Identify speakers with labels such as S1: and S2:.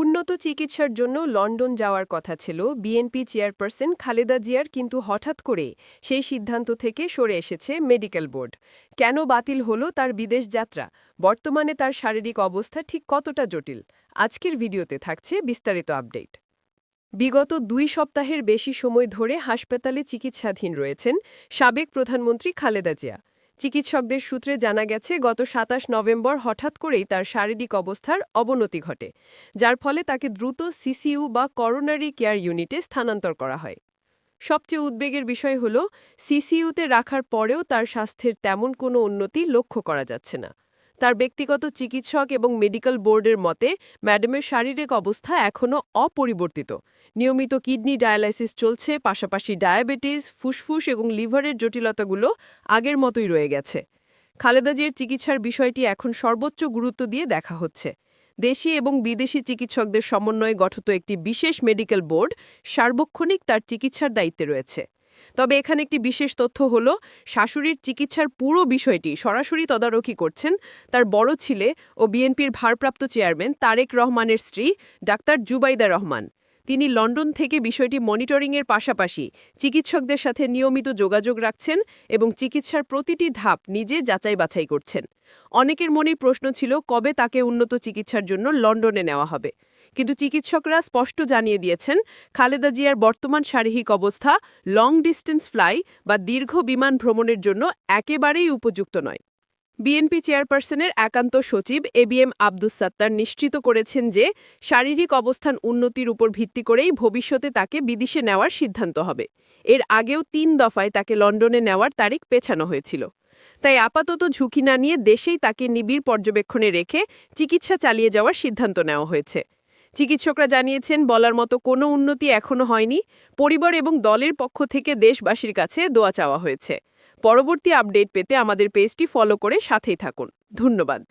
S1: উন্নত চিকিৎসার জন্য লন্ডন যাওয়ার কথা ছিল বিএনপি চেয়ারপারসন খালেদা জিয়ার, কিন্তু হঠাৎ করে সেই সিদ্ধান্ত থেকে সরে এসেছে মেডিকেল বোর্ড। কেন বাতিল হলো তার বিদেশ যাত্রা? বর্তমানে তার শারীরিক অবস্থা ঠিক কতটা জটিল? আজকের ভিডিওতে থাকছে বিস্তারিত আপডেট। বিগত দুই সপ্তাহের বেশি সময় ধরে হাসপাতালে চিকিৎসাধীন রয়েছেন সাবেক প্রধানমন্ত্রী খালেদা জিয়া। চিকিৎসকদের সূত্রে জানা গেছে, গত সাতাশ নভেম্বর হঠাৎ করেই তার শারীরিক অবস্থার অবনতি ঘটে, যার ফলে তাকে দ্রুত সিসিইউ বা করোনারি কেয়ার ইউনিটে স্থানান্তর করা হয়। সবচেয়ে উদ্বেগের বিষয় হল সিসিইউতে রাখার পরেও তার স্বাস্থ্যের তেমন কোনো উন্নতি লক্ষ্য করা যাচ্ছে না। তার ব্যক্তিগত চিকিৎসক এবং মেডিকেল বোর্ডের মতে, ম্যাডামের শারীরিক অবস্থা এখনও অপরিবর্তিত। নিয়মিত কিডনি ডায়ালাইসিস চলছে, পাশাপাশি ডায়াবেটিস, ফুসফুস এবং লিভারের জটিলতাগুলো আগের মতোই রয়ে গেছে। খালেদা জিয়ার চিকিৎসার বিষয়টি এখন সর্বোচ্চ গুরুত্ব দিয়ে দেখা হচ্ছে। দেশি এবং বিদেশি চিকিৎসকদের সমন্বয়ে গঠিত একটি বিশেষ মেডিকেল বোর্ড সার্বক্ষণিক তার চিকিৎসার দায়িত্বে রয়েছে। তবে এখানে একটি বিশেষ তথ্য হল, শাশুড়ির চিকিৎসার পুরো বিষয়টি সরাসরি তদারকি করছেন তার বড় ছেলে ও বিএনপির ভারপ্রাপ্ত চেয়ারম্যান তারেক রহমানের স্ত্রী ডাক্তার জুবাইদা রহমান। তিনি লন্ডন থেকে বিষয়টি মনিটরিংয়ের পাশাপাশি চিকিৎসকদের সাথে নিয়মিত যোগাযোগ রাখছেন এবং চিকিৎসার প্রতিটি ধাপ নিজে যাচাই বাছাই করছেন। অনেকের মনেই প্রশ্ন ছিল, কবে তাকে উন্নত চিকিৎসার জন্য লন্ডনে নেওয়া হবে? কিন্তু চিকিৎসকরা স্পষ্ট জানিয়ে দিয়েছেন, খালেদা জিয়ার বর্তমান শারীরিক অবস্থা লং ডিস্টেন্স ফ্লাই বা দীর্ঘ বিমান ভ্রমণের জন্য একেবারেই উপযুক্ত নয়। বিএনপি চেয়ারপারসনের একান্ত সচিব এবিএম আব্দুস সাত্তার নিশ্চিত করেছেন যে শারীরিক অবস্থান উন্নতির উপর ভিত্তি করেই ভবিষ্যতে তাকে বিদেশে নেওয়ার সিদ্ধান্ত হবে। এর আগেও তিন দফায় তাকে লন্ডনে নেওয়ার তারিখ পেছানো হয়েছিল। তাই আপাতত ঝুঁকি না নিয়ে দেশেই তাকে নিবিড় পর্যবেক্ষণে রেখে চিকিৎসা চালিয়ে যাওয়ার সিদ্ধান্ত নেওয়া হয়েছে। চিকিৎসকরা জানিয়েছেন, বলার মতো কোনো উন্নতি এখনও হয়নি। পরিবার এবং দলের পক্ষ থেকে দেশবাসীর কাছে দোয়া চাওয়া হয়েছে। পরবর্তী আপডেট পেতে আমাদের পেজটি ফলো করে সাথেই থাকুন। ধন্যবাদ।